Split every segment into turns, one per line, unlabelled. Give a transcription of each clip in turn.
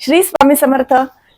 श्री स्वामी समर्थ.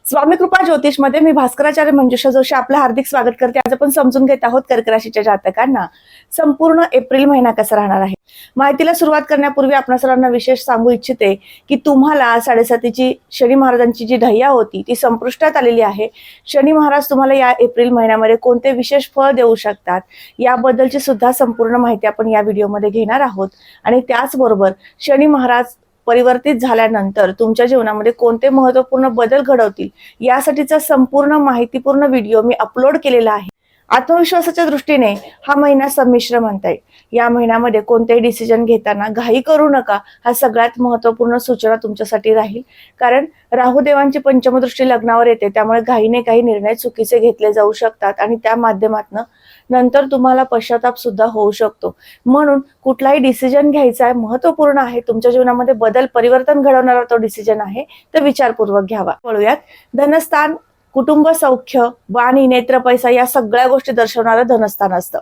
स्वामी कृपा ज्योतिषमध्ये मी भास्कराचार्य मंजुषा जोशी आपलं हार्दिक स्वागत करते. आज आपण समजून घेत आहोत कर्क राशीच्या जातकांना. संपूर्ण एप्रिल महिना कसा राहणार आहे? माहितीला सुरुवात करण्यापूर्वी आपण सर्वांना विशेष सांगू इच्छिते की तुम्हाला साडेसातीची शनी महाराजांची जी ढय्या होती ती संपुष्टात आलेली आहे. शनी महाराज तुम्हाला या एप्रिल महिन्यामध्ये कोणते विशेष फळ देऊ शकतात याबद्दलची सुद्धा संपूर्ण माहिती आपण या व्हिडिओमध्ये घेणार आहोत. आणि त्याचबरोबर शनी महाराज परिवर्तित झाल्यानंतर तुमच्या जीवनामध्ये कोणते महत्त्वपूर्ण बदल घडवतील यासाठीचा संपूर्ण माहितीपूर्ण व्हिडिओ मी अपलोड केलेला आहे. आत्मविश्वासाच्या दृष्टीने हा महिना संमिश्र म्हणता येईल या महिन्यामध्ये कोणतेही डिसिजन घेताना घाई करू नका. हा सगळ्यात महत्त्वपूर्ण सूचना तुमच्यासाठी राहील. कारण राहुदेवांची पंचमदृष्टी लग्नावर येते. त्यामुळे घाईने काही निर्णय चुकीचे घेतले जाऊ शकतात आणि त्या माध्यमातनं नंतर तुम्हाला पश्चाताप सुद्धा होऊ शकतो. म्हणून कुठलाही डिसिजन घ्यायचा आहे महत्त्वपूर्ण आहे तुमच्या जीवनामध्ये बदल परिवर्तन घडवणारा तो डिसिजन आहे तर विचारपूर्वक घ्यावा. वळूयात धनस्थान कुटुंब सौख्य वाणी नेत्र पैसा या सगळ्या गोष्टी दर्शवणारं धनस्थान असतं.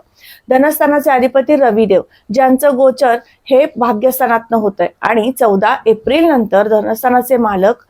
धनस्थानाचे अधिपती रविदेव ज्यांचं गोचर हे भाग्यस्थानातनं होतंय. आणि चौदा एप्रिल नंतर धनस्थानाचे मालक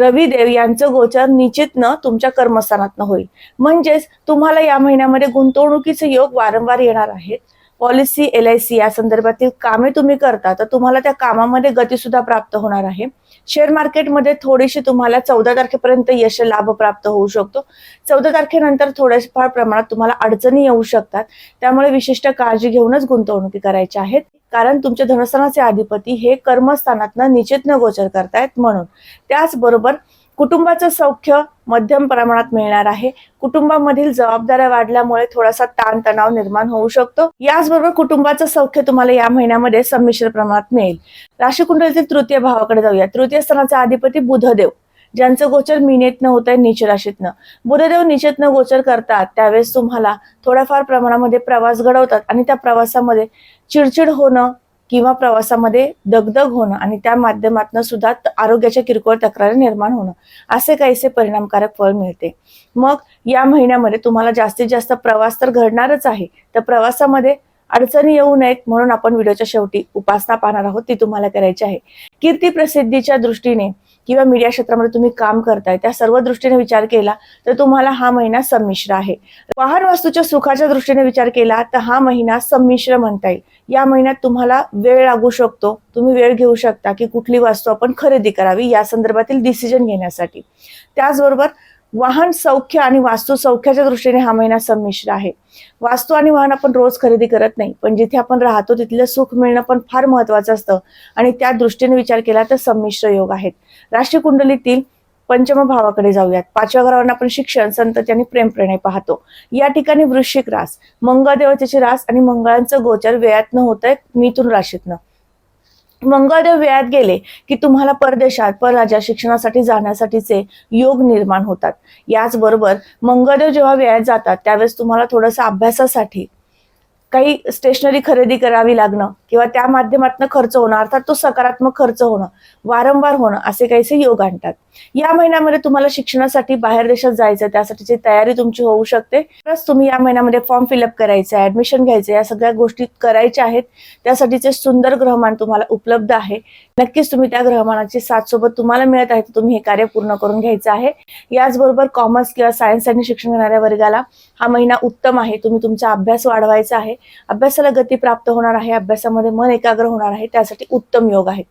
रविदेव यांचं गोचर निश्चितनं तुमच्या कर्मस्थानातनं होईल. म्हणजेच तुम्हाला या महिन्यामध्ये गुंतवणुकीचे योग वारंवार येणार आहेत. पॉलिसी एल आय सी या संदर्भातील कामे तुम्ही करता तर तुम्हाला त्या कामामध्ये गती सुद्धा प्राप्त होणार आहे. शेअर मार्केटमध्ये थोडीशी तुम्हाला चौदा तारखेपर्यंत यश लाभ प्राप्त होऊ शकतो. चौदा तारखेनंतर थोड्याफार प्रमाणात तुम्हाला अडचणी येऊ शकतात. त्यामुळे विशिष्ट काळजी घेऊनच गुंतवणुकी करायच्या आहेत कारण तुमच्या धनस्थानाचे अधिपती हे कर्मस्थानातनं न गोचर करतायत म्हणून. त्याचबरोबर कुटुंबाचं सौख्य मध्यम प्रमाणात मिळणार आहे. कुटुंबामधील जबाबदाऱ्या वाढल्यामुळे थोडासा ताणतणाव निर्माण होऊ शकतो. याचबरोबर कुटुंबाचं सौख्य तुम्हाला या महिन्यामध्ये संमिश्र प्रमाणात मिळेल. राशीकुंडलीतील तृतीय भावाकडे जाऊया. तृतीय स्थानाचा अधिपती बुधदेव ज्यांचं गोचर मिनेतनं होत आहे नीच राशीतनं. बुधदेव निचेतनं गोचर करतात त्यावेळेस तुम्हाला थोड्याफार प्रमाणामध्ये प्रवास घडवतात आणि त्या प्रवासामध्ये चिडचिड होणं किंवा प्रवासामध्ये दगदग होणं आणि त्या माध्यमातून सुद्धा आरोग्याच्या किरकोळ तक्रारी निर्माण होणं असे काहीसे परिणामकारक फळ मिळते. मग या महिन्यामध्ये तुम्हाला जास्तीत जास्त प्रवास तर घडणारच आहे तर प्रवासामध्ये अडचणी येऊ नयेत म्हणून आपण व्हिडिओच्या शेवटी उपासना पाहणार आहोत ती तुम्हाला करायची आहे. कीर्ती प्रसिद्धीच्या दृष्टीने किंवा मीडिया क्षेत्रामध्ये तुम्ही काम करताय त्या सर्व दृष्टीने विचार केला तर तुम्हाला हा महिना संमिश्र आहे. वाहन वस्तूच्या सुखाच्या दृष्टीने विचार केला तर हा महिना संमिश्र म्हणता येईल. या महिन्यात तुम्हाला वेळ लागू शकतो तुम्ही वेळ घेऊ शकता की कुठली वस्तू आपण खरेदी करावी या संदर्भातील डिसिजन घेण्यासाठी. त्याचबरोबर वाहन सौख्य आणि वास्तू सौख्याच्या दृष्टीने हा महिना संमिश्र आहे. वास्तू आणि वाहन आपण रोज खरेदी करत नाही पण जिथे आपण राहतो तिथलं सुख मिळणं पण फार महत्वाचं असतं आणि त्या दृष्टीने विचार केला तर संमिश्र योग आहेत. राशी कुंडलीतील पंचम भावाकडे जाऊयात. पाचव्या घरावर आपण शिक्षण संतती आणि प्रेमप्रेणे पाहतो. या ठिकाणी वृश्चिक रास मंगळदेवतेची रास आणि मंगळांचं गोचर वेळातनं होत आहे मिथुन राशीतनं. मंगळदेव वेळात गेले की तुम्हाला परदेशात परराज्यात शिक्षणासाठी जाण्यासाठीचे योग निर्माण होतात. याचबरोबर मंगळदेव जेव्हा वेळात जातात त्यावेळेस तुम्हाला थोडंसं अभ्यासासाठी काही स्टेशनरी खरेदी करावी लागणं किंवा त्या माध्यमातून खर्च होणं अर्थात तो सकारात्मक खर्च होणं वारंवार होणं असे काहीसे योग आणतात. या महिन्यामध्ये तुम्हाला शिक्षणासाठी बाहेर देशात जायचं त्यासाठीची तयारी तुमची होऊ शकते प्लस तुम्ही या महिन्यामध्ये फॉर्म फिलअप करायचं आहे ऍडमिशन घ्यायचं या सगळ्या गोष्टी करायच्या आहेत. त्यासाठीचे सुंदर ग्रहमान तुम्हाला उपलब्ध आहे. नक्कीच तुम्ही त्या ग्रहमानाची साथ सोबत तुम्हाला मिळत आहे तर तुम्ही हे कार्य पूर्ण करून घ्यायचं आहे. याचबरोबर कॉमर्स किंवा सायन्स आणि शिक्षण घेणाऱ्या वर्गाला हा महिना उत्तम आहे. तुम्ही तुमचा अभ्यास वाढवायचा आहे. अभ्यासाला गती प्राप्त होणार आहे. अभ्यासामध्ये मन एकाग्र होणार आहे त्यासाठी उत्तम योग आहेत.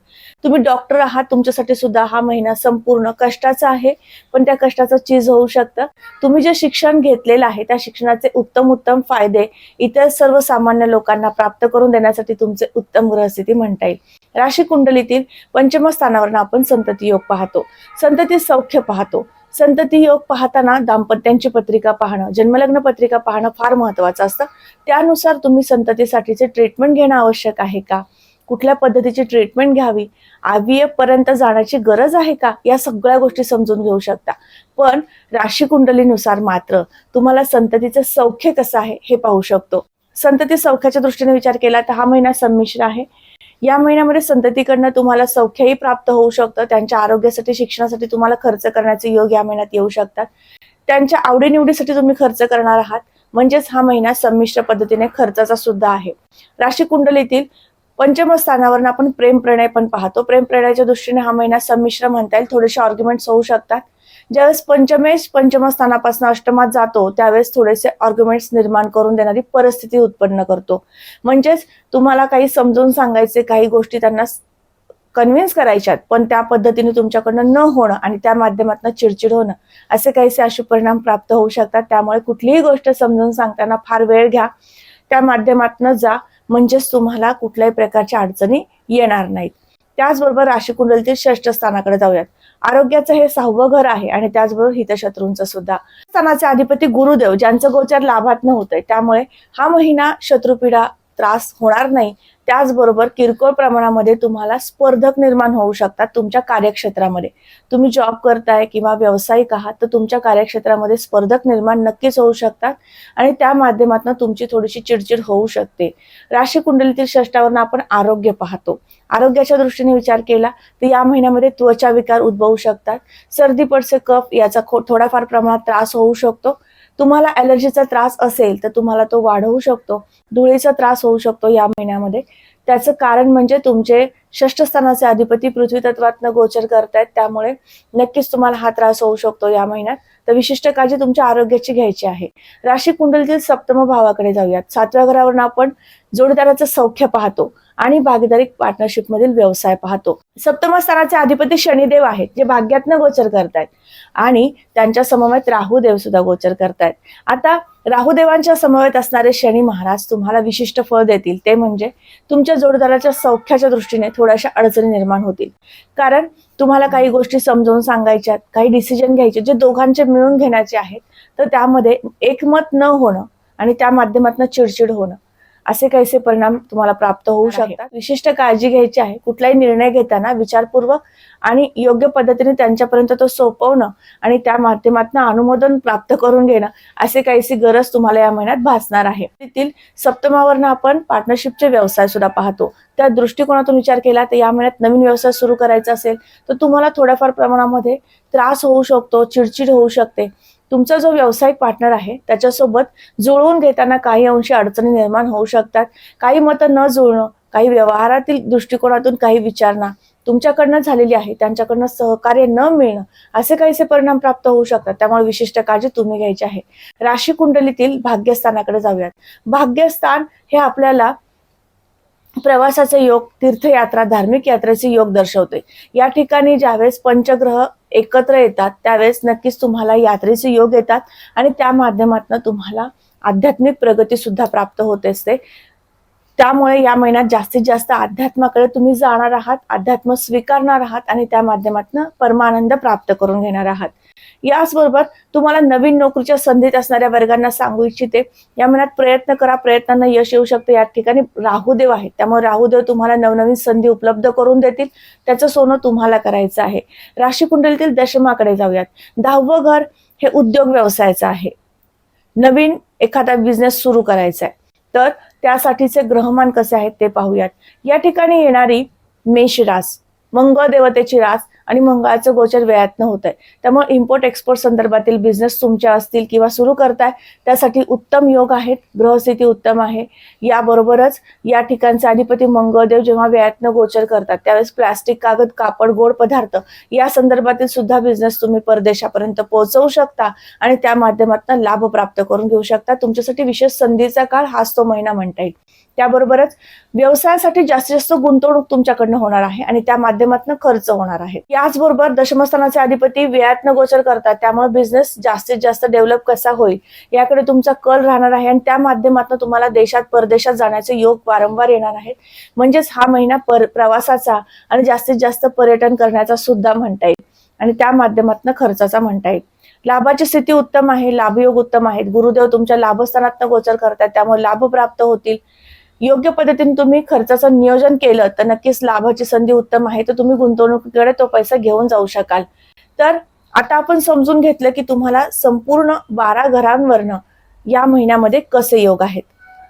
तुम्ही डॉक्टर आहात तुमच्यासाठी सुद्धा हा महिना संपूर्ण कष्टाचा आहे पण त्या कष्टाचं चीज होऊ शकतं. तुम्ही जे शिक्षण घेतलेलं आहे त्या शिक्षणाचे उत्तम उत्तम फायदे इतर सर्वसामान्य लोकांना प्राप्त करून देण्यासाठी तुमचे उत्तम ग्रहस्थिती म्हणता येईल. राशी कुंडलीतील पंचम स्थानावरून आपण संतती योग पाहतो. संतती सौख्य पाहतो. संतती योग पाहताना दाम्पत्यांची पत्रिका पाहणं जन्मलग्न पत्रिका पाहणं फार महत्वाचं असतं. त्यानुसार तुम्ही संततीसाठीचे ट्रीटमेंट घेणं आवश्यक आहे का? कुठल्या पद्धतीची ट्रीटमेंट घ्यावी? आय पर्यंत जाण्याची गरज आहे का? या सगळ्या गोष्टी समजून घेऊ शकता. पण राशी कुंडलीनुसार मात्र तुम्हाला संततीचं सौख्य कसं आहे हे पाहू शकतो. संतती सौख्याच्या दृष्टीने विचार केला तर हा महिना संमिश्र आहे. या महिन्यामध्ये संततीकडनं तुम्हाला सौख्यही प्राप्त होऊ शकतं. त्यांच्या आरोग्यासाठी शिक्षणासाठी तुम्हाला खर्च करण्याचे योग या महिन्यात येऊ शकतात. त्यांच्या आवडीनिवडीसाठी तुम्ही खर्च करणार आहात. म्हणजेच हा महिना संमिश्र पद्धतीने खर्चाचा सुद्धा आहे. राशी कुंडलीतील पंचम स्थानावरून आपण प्रेम प्रणय पण पाहतो. प्रेम प्रणयाच्या दृष्टीने हा महिना संमिश्र म्हणता येईल. थोडेसे आर्ग्युमेंट्स होऊ शकतात. ज्यावेळेस पंचमेश पंचम स्थानापासून अष्टमात जातो त्यावेळेस थोडेसे आर्ग्युमेंट्स निर्माण करून देणारी परिस्थिती उत्पन्न करतो. म्हणजेच तुम्हाला काही समजून सांगायचे काही गोष्टी त्यांना कन्व्हिन्स करायच्यात पण त्या पद्धतीने तुमच्याकडनं न होणं आणि त्या माध्यमातून चिडचिड होणं असे काहीसे अशुभ परिणाम प्राप्त होऊ शकतात. त्यामुळे कुठलीही गोष्ट समजून सांगताना फार वेळ घ्या. त्या माध्यमातून जा. म्हणजेच तुम्हाला कुठल्याही प्रकारच्या अडचणी येणार नाहीत. त्याचबरोबर राशी कुंडलीतील षष्ठ स्थानाकडे जाऊयात. आरोग्याचं हे सहावं घर आहे आणि त्याचबरोबर हितशत्रूंचं सुद्धा. स्थानाचे अधिपती गुरुदेव ज्यांचं गोचार लाभात नव्हतंय होतंय त्यामुळे हा महिना शत्रुपीडा त्रास होणार नाही. त्याचबरोबर किरकोळ प्रमाणामध्ये तुम्हाला स्पर्धक निर्माण होऊ शकतात तुमच्या कार्यक्षेत्रामध्ये. तुम्ही जॉब करताय किंवा व्यावसायिक आहात तर तुमच्या कार्यक्षेत्रामध्ये स्पर्धक निर्माण नक्कीच होऊ शकतात आणि त्या माध्यमातून तुमची थोडीशी चिडचिड होऊ शकते. राशी कुंडलीतील षष्टावरून आपण आरोग्य पाहतो. आरोग्याच्या दृष्टीने विचार केला तर या महिन्यामध्ये त्वचा विकार उद्भवू शकतात. सर्दी पडसे कफ याचा खो- थोडाफार प्रमाणात त्रास होऊ शकतो. तुम्हाला ॲलर्जीचा त्रास असेल तर तुम्हाला तो वाढवू शकतो. धुळीचा त्रास होऊ शकतो या महिन्यामध्ये. त्याचं कारण म्हणजे तुमचे षष्ठस्थानाचे अधिपती पृथ्वी तत्वातनं गोचर करतायत त्यामुळे नक्कीच तुम्हाला हा त्रास होऊ शकतो या महिन्यात. तर विशिष्ट काळजी तुमच्या आरोग्याची घ्यायची आहे. राशी कुंडलीतील सप्तम भावाकडे जाऊयात. सातव्या घरावरून आपण जोडीदाराचं सौख्य पाहतो. आणि भागीदारी पार्टनरशिप मधील व्यवसाय पाहतो. सप्तम स्थानाचे अधिपती शनिदेव आहेत जे भाग्यातनं गोचर करतायत. आणि त्यांच्या समवेत राहुदेव सुद्धा गोचर करतायत. आता राहुदेवांच्या समवेत असणारे शनी महाराज तुम्हाला विशिष्ट फळ देतील. ते म्हणजे तुमच्या जोडदाराच्या सौख्याच्या दृष्टीने थोड्याशा अडचणी निर्माण होतील. कारण तुम्हाला काही गोष्टी समजावून सांगायच्यात काही डिसिजन घ्यायचे जे दोघांचे मिळून घेण्याचे आहेत. तर त्यामध्ये एकमत न होणं आणि त्या माध्यमातून चिडचिड होणं असे काहीसे परिणाम तुम्हाला प्राप्त होऊ शकतात? विशिष्ट काळजी घ्यायची आहे. कुठलाही निर्णय घेताना विचारपूर्वक आणि योग्य पद्धतीने त्यांच्यापर्यंत तो सोपवणं आणि त्या माध्यमातून अनुमोदन प्राप्त करून घेणं असे काहीशी गरज तुम्हाला या महिन्यात भासणार आहे. तेथील सप्तमावरनं आपण पार्टनरशिपचे व्यवसाय सुद्धा पाहतो. त्या दृष्टिकोनातून विचार केला तर या महिन्यात नवीन व्यवसाय सुरू करायचा असेल तर तुम्हाला थोड्याफार प्रमाणामध्ये त्रास होऊ शकतो चिडचिड होऊ शकते. तुमचा जो व्यावसायिक पार्टनर आहे त्याच्यासोबत जुळवून घेताना काही अंशी अडचणी निर्माण होऊ शकतात. काही मतं न जुळणं काही व्यवहारातील दृष्टिकोनातून काही विचारणा तुमच्याकडनं झालेली आहे त्यांच्याकडनं सहकार्य न मिळणं असे काहीसे परिणाम प्राप्त होऊ शकतात. त्यामुळे विशिष्ट काळजी तुम्ही घ्यायची आहे. राशी कुंडलीतील भाग्यस्थानाकडे जाऊयात. भाग्यस्थान हे आपल्याला प्रवासाचे योग तीर्थयात्रा धार्मिक यात्रेचे योग दर्शवते. या ठिकाणी ज्यावेळेस पंचग्रह एकत्र येतात त्यावेळेस नक्कीच तुम्हाला यात्रेचे योग येतात आणि त्या माध्यमातून तुम्हाला आध्यात्मिक प्रगती सुद्धा प्राप्त होत असते. त्यामुळे या महिन्यात जास्तीत जास्त अध्यात्माकडे तुम्ही जाणार आहात अध्यात्म स्वीकारणार आहात आणि त्या माध्यमातून परमानंद प्राप्त करून घेणार आहात. याचबरोबर तुम्हाला नवीन नोकरीच्या संधीत असणाऱ्या वर्गांना सांगू इच्छिते. या महिन्यात प्रयत्न करा प्रयत्नांना यश येऊ शकतं. या ठिकाणी राहुदेव आहेत. त्यामुळे राहुदेव तुम्हाला नवनवीन संधी उपलब्ध करून देतील. त्याचं सोनं तुम्हाला करायचं आहे. राशी कुंडलीतील दशमाकडे जाऊयात. दहावं घर हे उद्योग व्यवसायाचं आहे. नवीन एखादा बिझनेस सुरू करायचा आहे तर त्यासाठीचे ग्रहमान कसे आहेत ते पाहूयात. या ठिकाणी येणारी मेष रास मंगळ देवतेची रास आणि मंगळाचं गोचर वेळातनं होत आहे त्यामुळे इम्पोर्ट एक्सपोर्ट संदर्भातील बिझनेस तुमच्या असतील किंवा सुरू करताय त्यासाठी उत्तम योग आहेत ग्रहस्थिती उत्तम आहे. याबरोबरच या ठिकाणचे अधिपती मंगळदेव जेव्हा वेळातनं गोचर करतात त्यावेळेस प्लास्टिक कागद कापड गोड पदार्थ या संदर्भातील सुद्धा बिझनेस तुम्ही परदेशापर्यंत पोहोचवू शकता आणि त्या माध्यमातून लाभ प्राप्त करून घेऊ शकता. तुमच्यासाठी विशेष संधीचा काळ हाच तो महिना म्हणता येईल. त्याबरोबरच व्यवसायासाठी जास्तीत जास्त गुंतवणूक तुमच्याकडनं होणार आहे आणि त्या माध्यमातून खर्च होणार आहे. याचबरोबर दशमस्थानाचे अधिपती वेळातनं गोचर करतात त्यामुळे बिझनेस जास्तीत जास्त डेव्हलप कसा होईल याकडे तुमचा कल राहणार आहे आणि त्या माध्यमातून तुम्हाला देशात परदेशात जाण्याचे योग वारंवार येणार आहेत. म्हणजेच हा महिना पर प्रवासाचा आणि जास्तीत जास्त पर्यटन करण्याचा सुद्धा म्हणता येईल आणि त्या माध्यमातून खर्चाचा म्हणता येईल. लाभाची स्थिती उत्तम आहे लाभयोग उत्तम आहेत. गुरुदेव तुमच्या लाभस्थानातनं गोचर करतात त्यामुळे लाभ प्राप्त होतील. योग्य पद्धतीने तुम्ही खर्चाचं नियोजन केलं तर नक्कीच लाभाची संधी उत्तम आहे. तर तुम्ही गुंतवणुकीकडे तो पैसा घेऊन जाऊ शकाल. तर आता आपण समजून घेतलं की तुम्हाला संपूर्ण बारा घरांवरनं या महिन्यामध्ये कसे योग आहेत?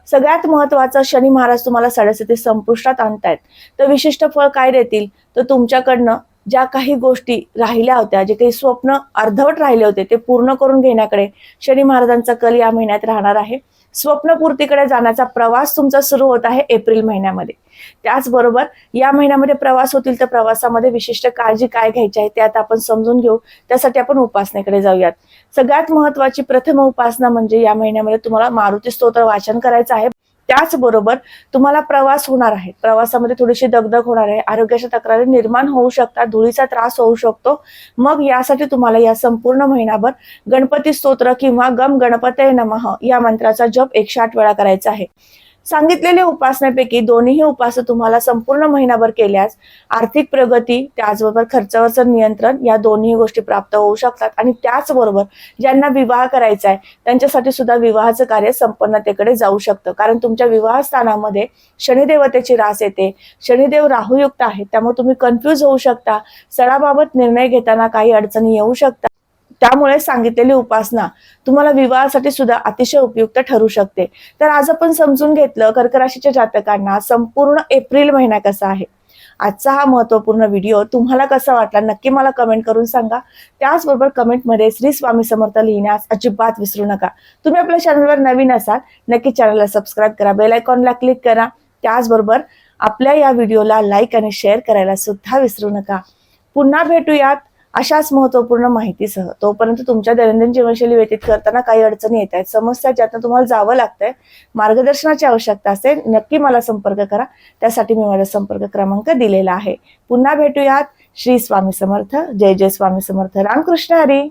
सगळ्यात महत्त्वाचा शनी महाराज तुम्हाला साडेसाती संपुष्टात आणतायत. तर विशिष्ट फळ काय देतील? तर तुमच्याकडनं ज्या काही गोष्टी राहिल्या होत्या जे काही स्वप्न अर्धवट राहिले होते ते पूर्ण करून घेण्याकडे शनी महाराजांचा कल या महिन्यात राहणार आहे. स्वप्नपूर्तीकडे जाण्याचा प्रवास तुमचा सुरू होत आहे एप्रिल महिन्यामध्ये. त्याचबरोबर या महिन्यामध्ये प्रवास होतील तर प्रवासामध्ये विशिष्ट काळजी काय घ्यायची आहे ते आता आपण समजून घेऊ. त्यासाठी आपण उपासनेकडे जाऊयात. सगळ्यात महत्वाची प्रथम उपासना म्हणजे या महिन्यामध्ये तुम्हाला मारुती स्तोत्र वाचन करायचं आहे. त्याचबरोबर तुम्हाला प्रवास होणार आहे. प्रवासामध्ये थोडीशी दगदग होणार आहे. आरोग्याच्या तक्रारी निर्माण होऊ शकतात. धुळीचा त्रास होऊ शकतो. मग यासाठी तुम्हाला या संपूर्ण महिनाभर गणपती स्तोत्र किंवा गम गणपतय नमः या मंत्राचा जप एकशे आठ वेळा करायचा आहे. सांगितलेल्या उपासनेपैकी दोन्हीही उपासना तुम्हाला संपूर्ण महिनाभर केल्यास आर्थिक प्रगती त्याचबरोबर खर्चावरचं नियंत्रण या दोन्ही गोष्टी प्राप्त होऊ शकतात. आणि त्याचबरोबर ज्यांना विवाह करायचा आहे त्यांच्यासाठी सुद्धा विवाहाचं कार्य संपन्नतेकडे जाऊ शकतं. कारण तुमच्या विवाह स्थानामध्ये शनिदेवतेची रास येते. शनिदेव राहुयुक्त आहे त्यामुळे तुम्ही कन्फ्यूज होऊ शकता. सणाबाबत निर्णय घेताना काही अडचणी येऊ शकतात. त्यामुळे सांगितलेली उपासना तुम्हाला विवाहासाठी सुद्धा अतिशय उपयुक्त ठरू शकते. तर आज आपण समजून घेतलं कर्क राशीच्या जातकांना संपूर्ण एप्रिल महिना कसा आहे? आजचा हा महत्त्वपूर्ण व्हिडिओ तुम्हाला कसा वाटला नक्की मला कमेंट करून सांगा. त्याचबरोबर कमेंटमध्ये श्री स्वामी समर्थ लिहिण्यास अजिबात विसरू नका. तुम्ही आपल्या चॅनलवर नवीन असाल नक्की चॅनलला सबस्क्राईब करा बेल आयकॉनला क्लिक करा. त्याचबरोबर आपल्या या व्हिडिओला लाईक आणि शेअर करायला सुद्धा विसरू नका. पुन्हा भेटूयात. अशाच महत्त्वपूर्ण माहितीसह तोपर्यंत तुमच्या दैनंदिन जीवनशैली व्यतीत करताना काही अडचणी येत आहेत. समस्या ज्यातनं तुम्हाला जावं लागतंय मार्गदर्शनाची आवश्यकता असेल नक्की मला संपर्क करा. त्यासाठी मी माझा संपर्क क्रमांक दिलेला आहे. पुन्हा भेटूयात. श्री स्वामी समर्थ. जय जय स्वामी समर्थ. रामकृष्ण हरी.